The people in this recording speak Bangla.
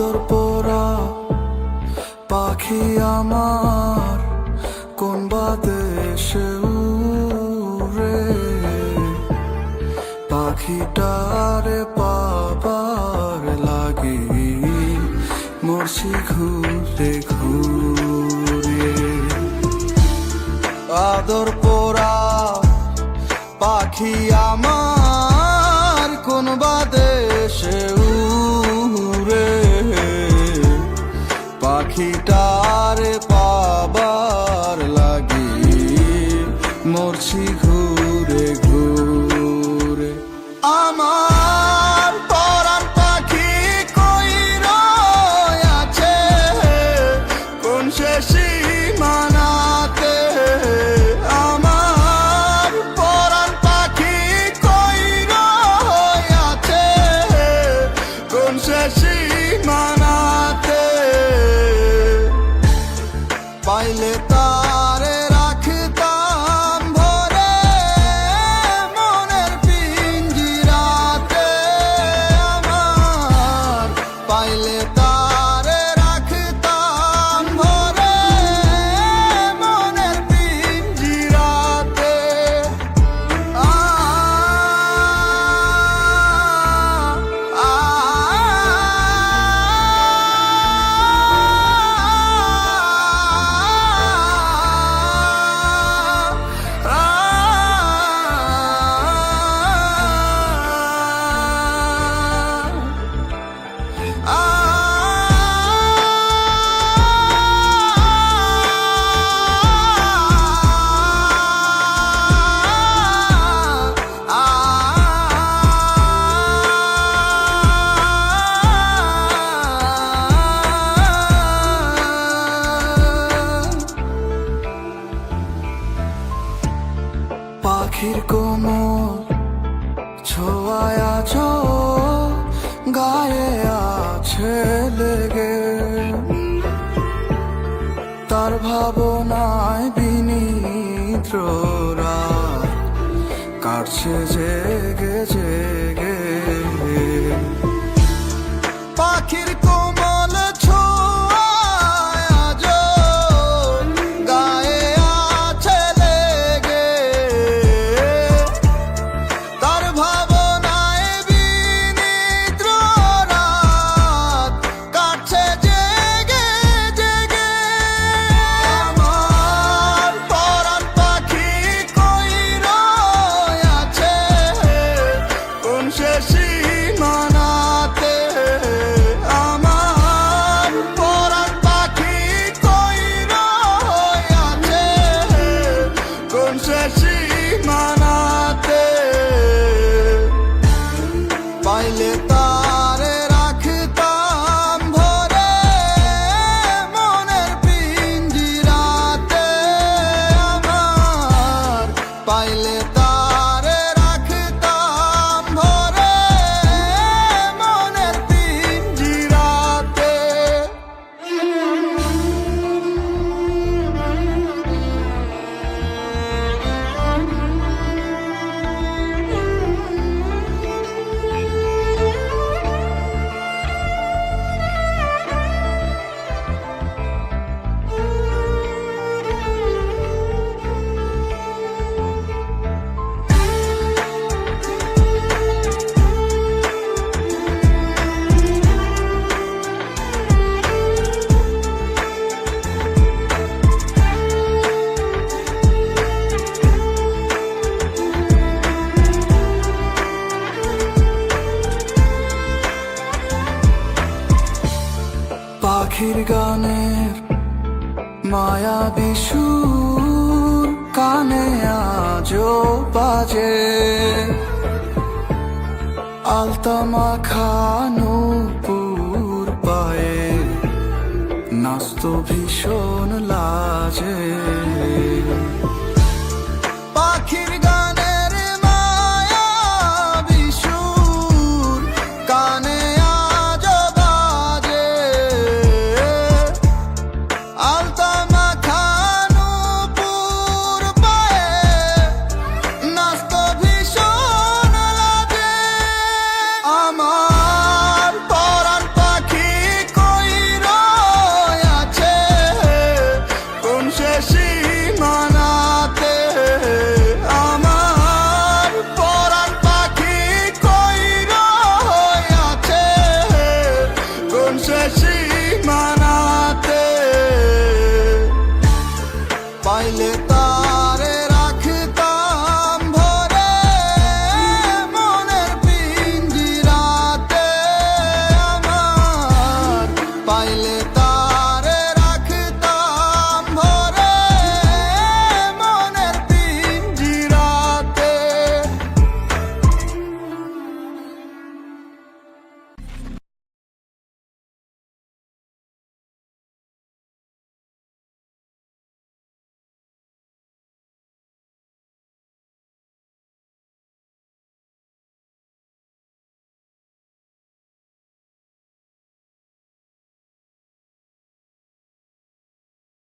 আদর পোরা পাখি আমার কোন বাদেশে উড়ে? পাখিটারে পাবার লাগি মরছি ঘুরে ঘুরে। আদর পোরা পাখি আমার ঘুরে ঘুরে। আমার পাইলে গায়ে তার ভাবনায় বিনিদ্ররা কাটছে জেগে জেগে। পাখির গানের মায়া বিশু কানে আজও বাজে। আলতামা খানুপুর পায়ে নাস্ত ভীষণ লাজে। মানাতে পাইলে